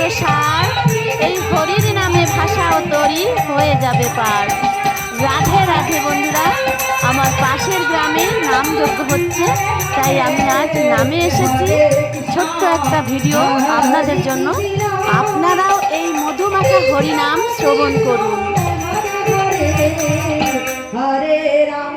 হবে সার। এই হরির নামে ভাষা ও তরি হয়ে যাবে পার। রাধে রাধে বন্ধুরা, আমার পাশের গ্রামে নাম যজ্ঞ হচ্ছে, তাই আমি আজ নামে এসেছি। ছোট্ট একটা ভিডিও আপনাদের জন্য। আপনারাও এই মধুমাখা হরিনাম শ্রবণ করুন। হরে রাম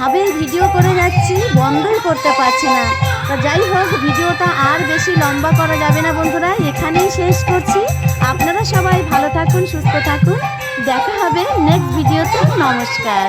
একভাবে ভিডিও করে যাচ্ছি, বন্ধই করতে পারছি না। তা যাই হোক, ভিডিওটা আর বেশি লম্বা করা যাবে না বন্ধুরা, এখানেই শেষ করছি। আপনারা সবাই ভালো থাকুন, সুস্থ থাকুন। দেখা হবে নেক্সট ভিডিওতে নমস্কার।